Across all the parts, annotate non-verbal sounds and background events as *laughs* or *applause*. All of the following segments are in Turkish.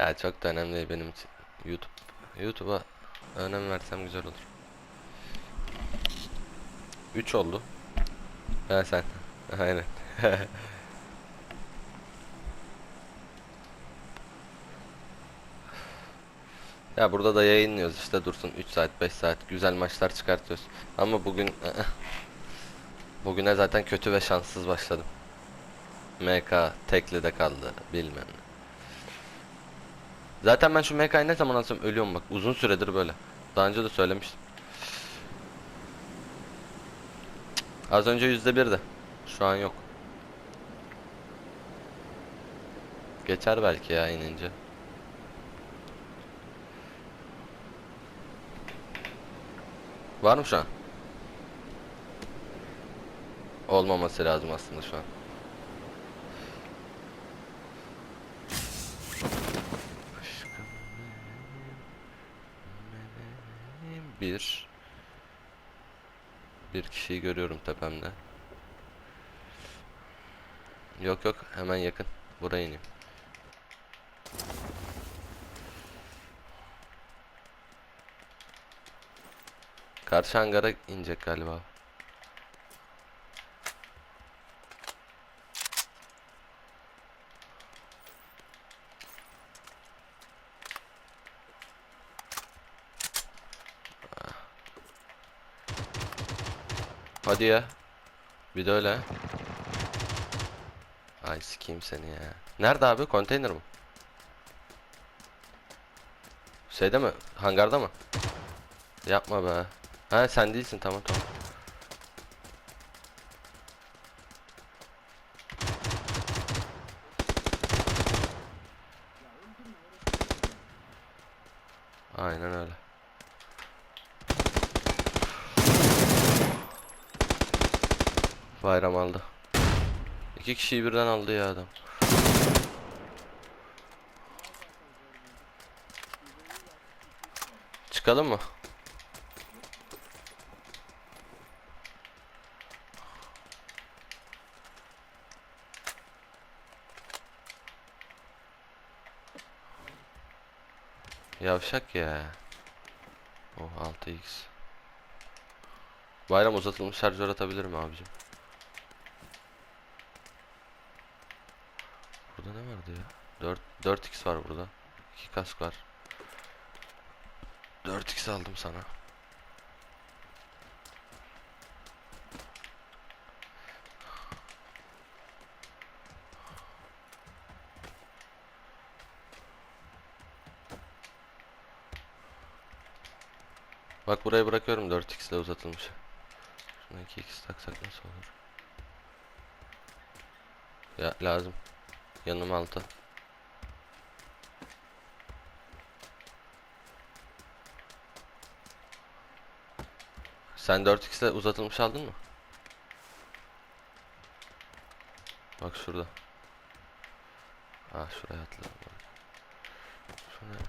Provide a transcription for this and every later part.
Ya çok da önemli benim için. YouTube. YouTube'a önem versem güzel olur. 3 oldu. Ha sen. *laughs* Aynen. *laughs* Ya burada da yayınlıyoruz işte dursun 3 saat 5 saat güzel maçlar çıkartıyoruz. Ama bugün *laughs* bugüne zaten kötü ve şanssız başladım. MK tekli de kaldı bilmem ne. Zaten ben şu MK'yı ne zaman alsam ölüyorum bak uzun süredir böyle. Daha önce de söylemiştim. Az önce yüzde birdi. Şu an yok. Geçer belki ya inince. Var mı şu an? Olmaması lazım aslında şu an. Aşkım benim, Bir. Görüyorum tepemde. Yok yok hemen yakın. Buraya ineyim. Karşı hangara inecek galiba. Hadi ya. Bir de öyle. Ay sikeyim seni ya. Nerede abi? Konteyner mi? Şeyde mi? Hangarda mı? Yapma be. Ha sen değilsin tamam tamam. Aynen öyle. Bayram aldı. İki kişiyi birden aldı ya adam. Çıkalım mı? Yavşak ya. Oh 6x. Bayram uzatılmış şarjör atabilir mi abicim? Ya? 4 4x var burada. 2 kask var. 4x aldım sana. Bak buraya bırakıyorum 4x ile uzatılmış. Şuna 2x taksak nasıl olur? Ya lazım. Yanım altı. Sen 4x ile uzatılmış aldın mı? Bak şurada. Ah şuraya atladım. Şuraya.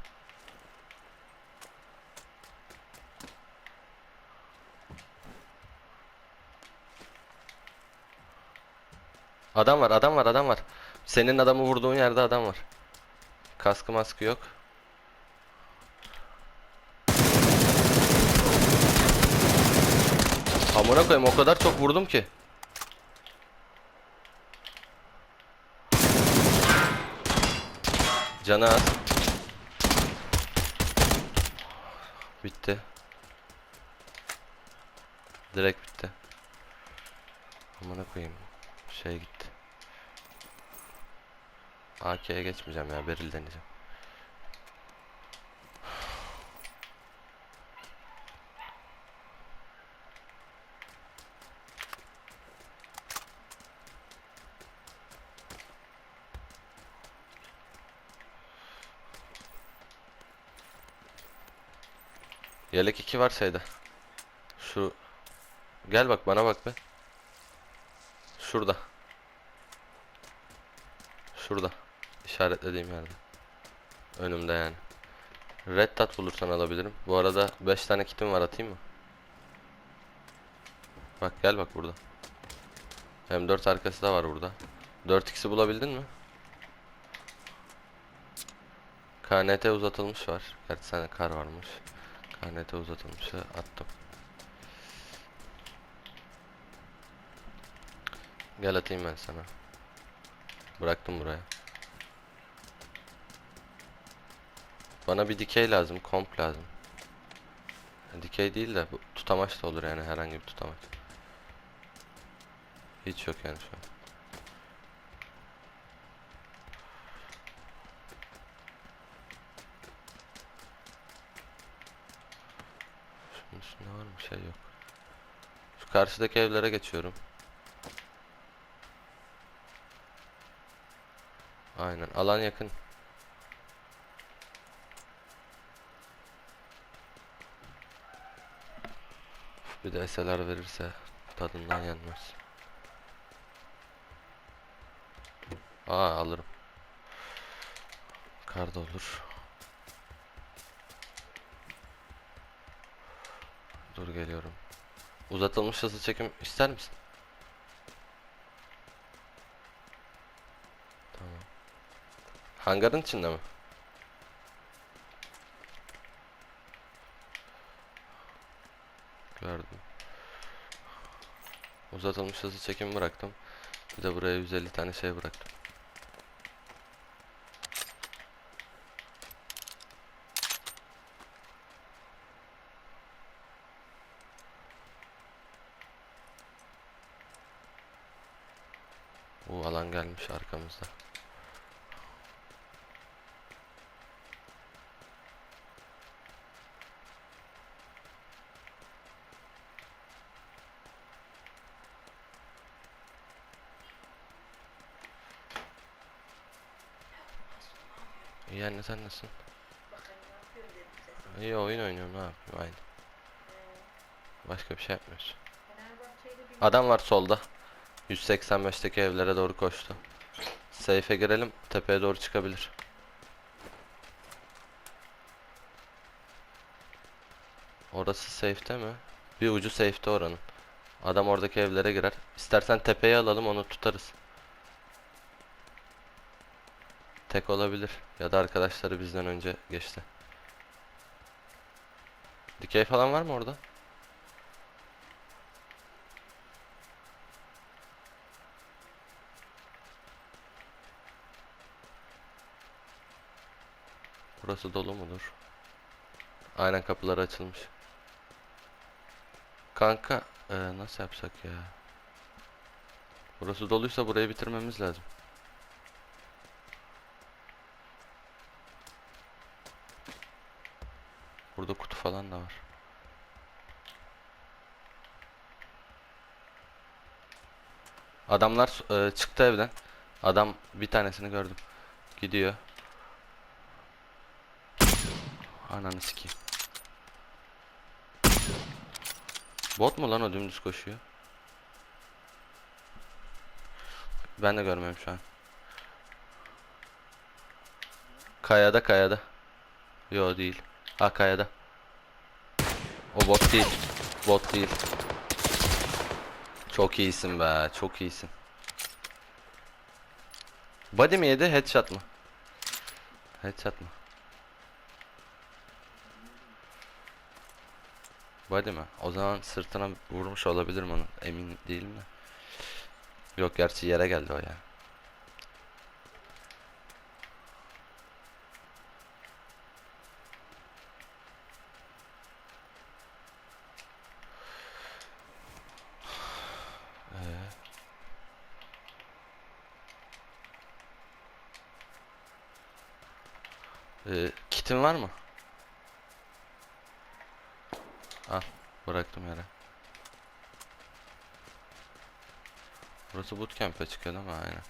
Adam var, adam var, adam var. Senin adamı vurduğun yerde adam var. Kaskı maskı yok. Amına koyayım o kadar çok vurdum ki. Canı az. Bitti. Direkt bitti. Amına koyayım. Şey gitti. AK'ye geçmeyeceğim ya. Beril deneyeceğim. Yelek 2 var şeyde. Şu Gel bak bana bak be. Şurada. Şurada. İşaretlediğim yerde. Önümde yani. Red dot bulursan alabilirim. Bu arada 5 tane kitim var atayım mı? Bak gel bak burada. M4 arkası da var burada. 4x'i bulabildin mi? KNT uzatılmış var. Gerçi sende kar varmış. KNT uzatılmışı attım. Gel atayım ben sana. Bıraktım buraya. Bana bir dikey lazım, komp lazım. Dikey değil de tutamaç da olur yani herhangi bir tutamaç. Hiç yok yani şu an. Şunun üstünde var mı şey yok. Şu karşıdaki evlere geçiyorum. Aynen alan yakın. Bir de SLR verirse tadından yenmez. Aa alırım. Kar da olur. Dur geliyorum. Uzatılmış hızlı çekim ister misin? Tamam. Hangarın içinde mi? Gördüm. Uzatılmış hızlı çekim bıraktım. Bir de buraya 150 tane şey bıraktım. Bu alan gelmiş arkamızda. Anne sen nasılsın? İyi oyun oynuyorum ne yapayım aynı. Başka bir şey yapmıyoruz. Adam var solda. 185'teki evlere doğru koştu. Safe'e girelim. Tepeye doğru çıkabilir. Orası safe'te mi? Bir ucu safe'te oranın. Adam oradaki evlere girer. İstersen tepeye alalım onu tutarız. Tek olabilir. Ya da arkadaşları bizden önce geçti. Dikey falan var mı orada? Burası dolu mudur? Aynen kapıları açılmış. Kanka eee, nasıl yapsak ya? Burası doluysa burayı bitirmemiz lazım. Burada kutu falan da var. Adamlar eee, çıktı evden. Adam bir tanesini gördüm. Gidiyor. Ananı sikeyim. Bot mu lan o dümdüz koşuyor? Ben de görmüyorum şu an. Kayada kayada. Yo değil. Ha kayada. O bot değil. Bot değil. Çok iyisin be. Çok iyisin. Body mi yedi? Headshot mı? Headshot mı? Body mi? O zaman sırtına vurmuş olabilirim onun. Emin değilim de. Yok gerçi yere geldi o ya. Ee, kitin var mı? Al, bıraktım yere. Burası bootcamp'e çıkıyor ama aynen.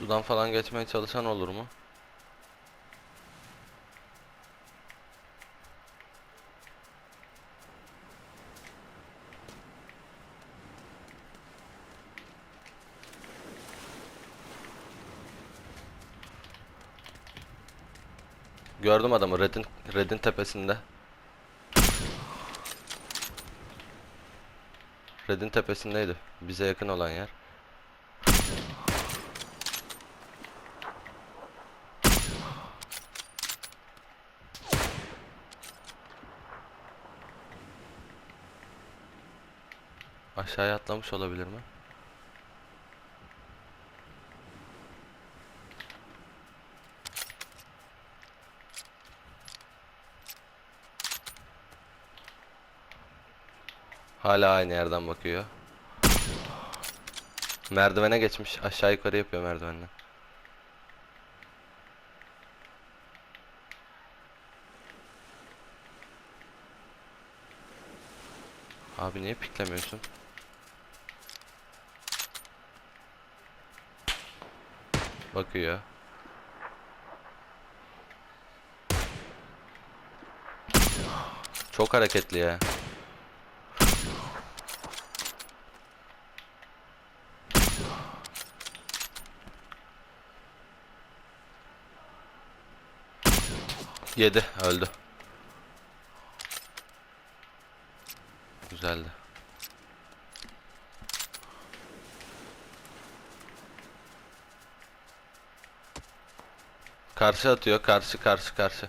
Sudan falan geçmeye çalışan olur mu? Gördüm adamı Red'in Red'in tepesinde. Red'in tepesindeydi. Bize yakın olan yer. Aşağıya atlamış olabilir mi? Hala aynı yerden bakıyor. Merdivene geçmiş. Aşağı yukarı yapıyor merdivenden. Abi niye piklemiyorsun? Bakıyor. Çok hareketli ya. Yedi, öldü. Güzeldi. Karşı atıyor, karşı karşı karşı.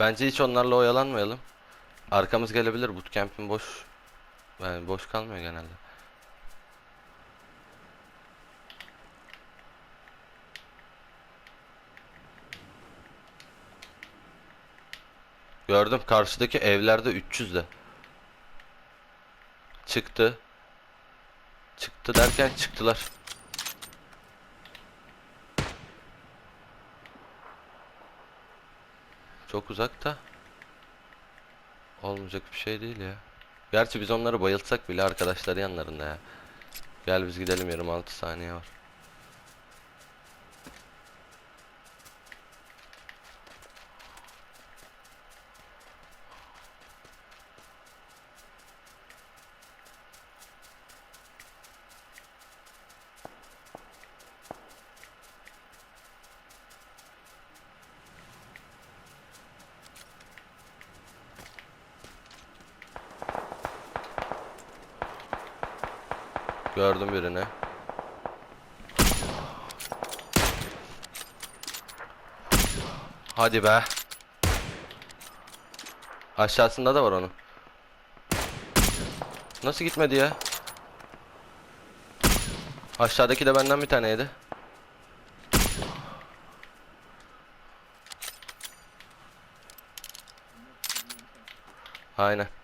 Bence hiç onlarla oyalanmayalım. Arkamız gelebilir. Bootcamp'in boş yani boş kalmıyor genelde. Gördüm karşıdaki evlerde 300'de. Çıktı. Çıktı derken çıktılar. Çok uzakta. Olmayacak bir şey değil ya. Gerçi biz onları bayıltsak bile arkadaşları yanlarında ya. Gel biz gidelim 26 saniye var. Gördüm birini. Hadi be. Aşağısında da var onun. Nasıl gitmedi ya? Aşağıdaki de benden bir taneydi. Aynen.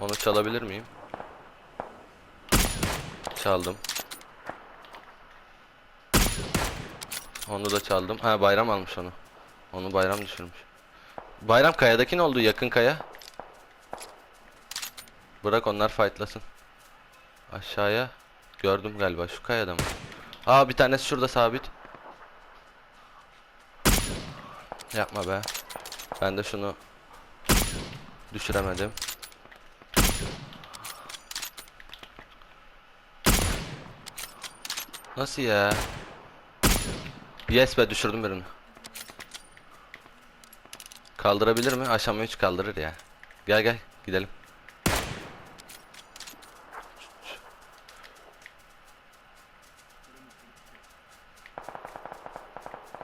Onu çalabilir miyim? Çaldım. Onu da çaldım. Ha bayram almış onu. Onu bayram düşürmüş. Bayram kayadaki ne oldu? Yakın kaya. Bırak onlar fightlasın. Aşağıya. Gördüm galiba şu kayada mı? Aa bir tanesi şurada sabit. Yapma be. Ben de şunu düşüremedim. Nasıl ya? Yes be düşürdüm birini. Kaldırabilir mi? Aşama 3 kaldırır ya. Gel gel gidelim.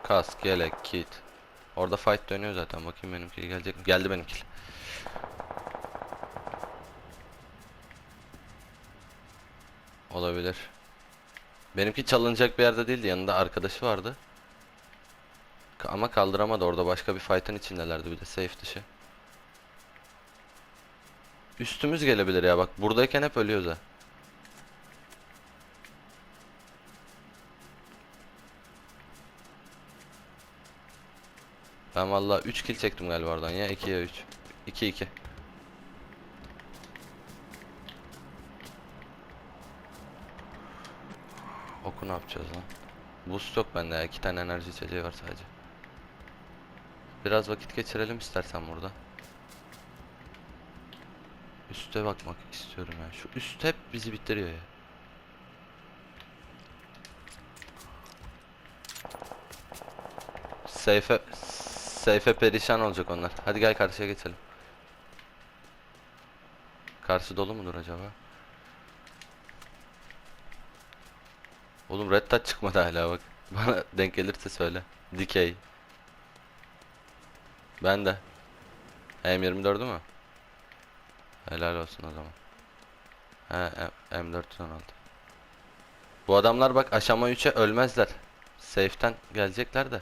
Kask, yelek, kit. Orada fight dönüyor zaten. Bakayım benimki gelecek mi? Geldi benimki. Olabilir. Benimki çalınacak bir yerde değildi. Yanında arkadaşı vardı. Ama kaldıramadı. Orada başka bir fight'ın içindelerdi bir de safe dışı. Üstümüz gelebilir ya bak. Buradayken hep ölüyoruz ha. Ben vallahi 3 kill çektim galiba oradan ya 2 ya 3. 2 2. ne yapacağız lan? Boost yok bende ya. 2 tane enerji içeceği var sadece. Biraz vakit geçirelim istersen burada. Üste bakmak istiyorum ya. Şu üst hep bizi bitiriyor ya. Seyfe Seyfe perişan olacak onlar. Hadi gel karşıya geçelim. Karşı dolu mudur acaba? Oğlum Red Dot çıkmadı hala bak. *laughs* Bana denk gelirse söyle. Dikey. Ben de. M24'ü mü? Helal olsun o zaman. He M- M416. Bu adamlar bak aşama 3'e ölmezler. Safe'ten gelecekler de.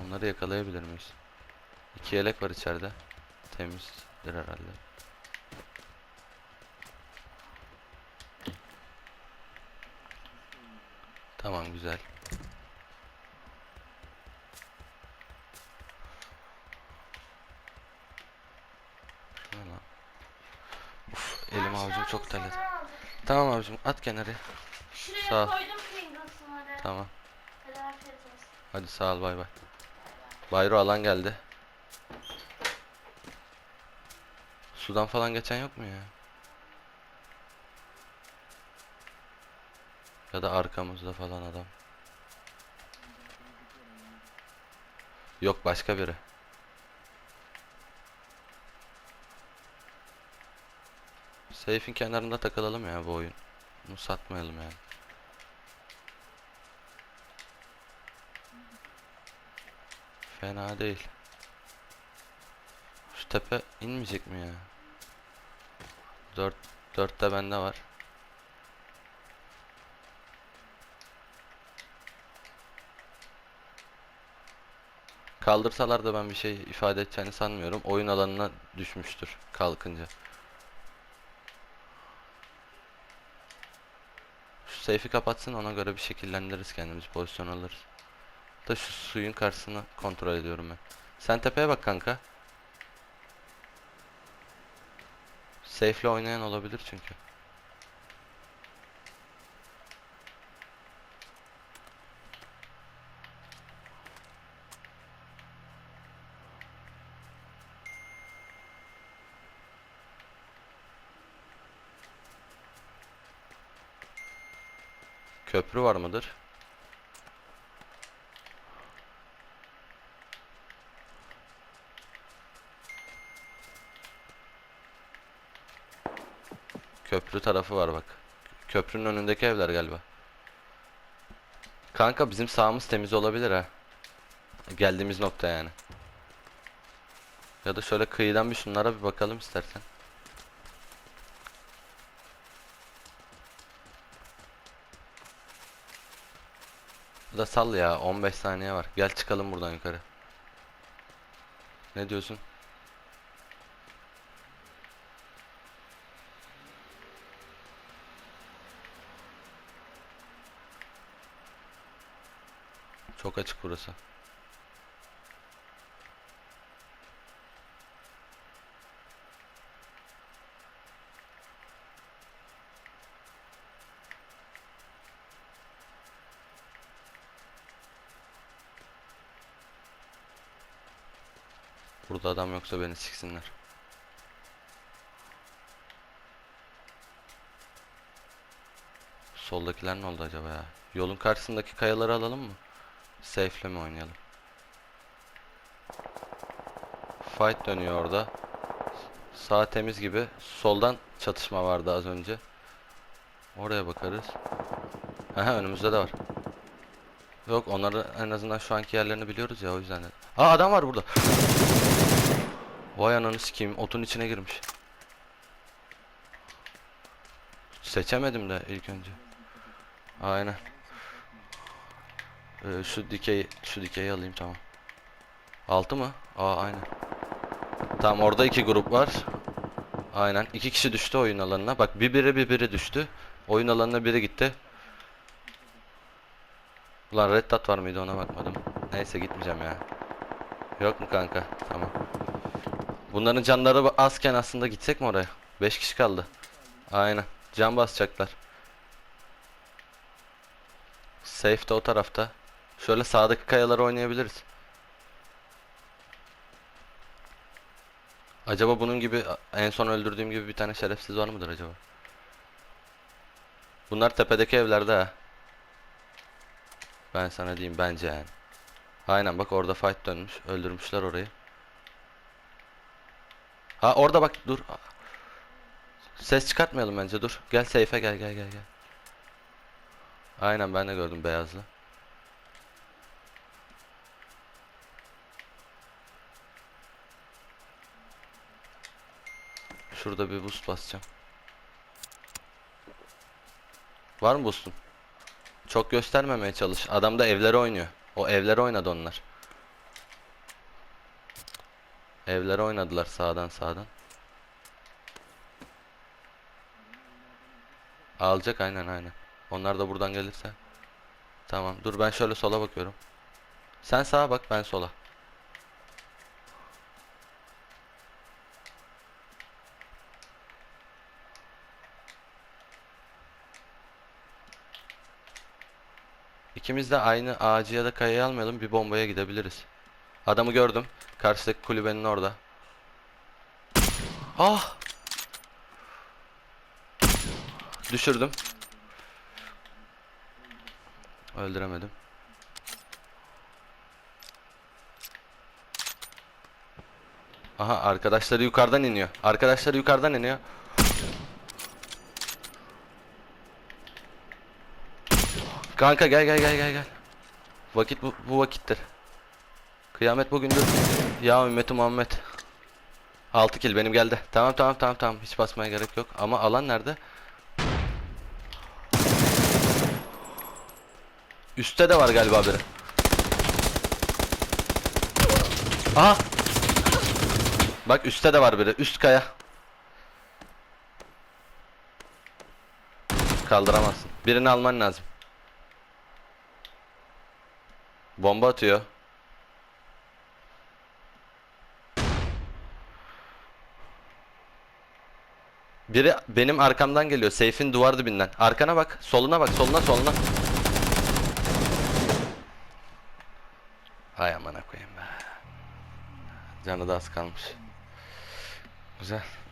Onları yakalayabilir miyiz? İki yelek var içeride. Temizdir herhalde. Tamam güzel. Uf, elim avucum çok terledi. Tamam abicim at kenara. Şuraya Sağ ol. koydum Pringles'ları. Tamam. Hadi afiyet olsun. Hadi sağ ol bay bay. Bayro alan geldi. Sudan falan geçen yok mu ya? Ya da arkamızda falan adam. Yok başka biri. Seyfin kenarında takılalım ya bu oyun. Bunu satmayalım yani. Fena değil. Şu tepe inmeyecek mi ya? 4 4'te bende var. Kaldırsalar da ben bir şey ifade edeceğini sanmıyorum. Oyun alanına düşmüştür kalkınca. Şu safe'i kapatsın ona göre bir şekillendiririz kendimizi pozisyon alırız. Da şu suyun karşısını kontrol ediyorum ben. Sen tepeye bak kanka. Safe'le oynayan olabilir çünkü. Köprü var mıdır? Köprü tarafı var bak. Köprünün önündeki evler galiba. Kanka bizim sağımız temiz olabilir ha. Geldiğimiz nokta yani. Ya da şöyle kıyıdan bir şunlara bir bakalım istersen. Bu da sal ya 15 saniye var. Gel çıkalım buradan yukarı. Ne diyorsun? Çok açık burası. Adam yoksa beni siksinler. Soldakiler ne oldu acaba ya? Yolun karşısındaki kayaları alalım mı? Safe'le mi oynayalım? Fight dönüyor orada. Sağ temiz gibi. Soldan çatışma vardı az önce. Oraya bakarız. Aha önümüzde de var. Yok onları en azından şu anki yerlerini biliyoruz ya o yüzden. de- Aa adam var burada. Vay ananı sikeyim otun içine girmiş. Seçemedim de ilk önce. Aynen. Ee, şu dikey şu dikeyi alayım tamam. Altı mı? Aa aynen. Tamam orada iki grup var. Aynen. iki kişi düştü oyun alanına. Bak bir biri bir biri düştü. Oyun alanına biri gitti. Ulan red dot var mıydı ona bakmadım. Neyse gitmeyeceğim ya. Yok mu kanka? Tamam. Bunların canları azken aslında gitsek mi oraya? 5 kişi kaldı. Aynen. Can basacaklar. Safe de o tarafta. Şöyle sağdaki kayaları oynayabiliriz. Acaba bunun gibi en son öldürdüğüm gibi bir tane şerefsiz var mıdır acaba? Bunlar tepedeki evlerde ha. Ben sana diyeyim bence yani. Aynen bak orada fight dönmüş. Öldürmüşler orayı. Ha orada bak dur. Ses çıkartmayalım bence dur. Gel safe'e gel gel gel gel. Aynen ben de gördüm beyazlı. Şurada bir boost basacağım. Var mı boost'un? Çok göstermemeye çalış. Adam da evlere oynuyor. O evlere oynadı onlar. Evlere oynadılar sağdan sağdan. Alacak aynen aynen. Onlar da buradan gelirse. Tamam. Dur ben şöyle sola bakıyorum. Sen sağa bak ben sola. İkimiz de aynı ağacı ya da kayayı almayalım bir bombaya gidebiliriz. Adamı gördüm. Karşıdaki kulübenin orada. Ah! Düşürdüm. Öldüremedim. Aha arkadaşları yukarıdan iniyor. Arkadaşları yukarıdan iniyor. Kanka gel gel gel gel gel. Vakit bu, bu vakittir. Kıyamet bugündür. Ya ümmeti Muhammed. 6 kill benim geldi. Tamam tamam tamam tamam. Hiç basmaya gerek yok. Ama alan nerede? Üste de var galiba biri. Aha. Bak üstte de var biri. Üst kaya. Kaldıramazsın. Birini alman lazım. Bomba atıyor. Biri benim arkamdan geliyor. Seyfin duvar dibinden. Arkana bak. Soluna bak. Soluna soluna. Hay amına koyayım be. Canı da az kalmış. Güzel.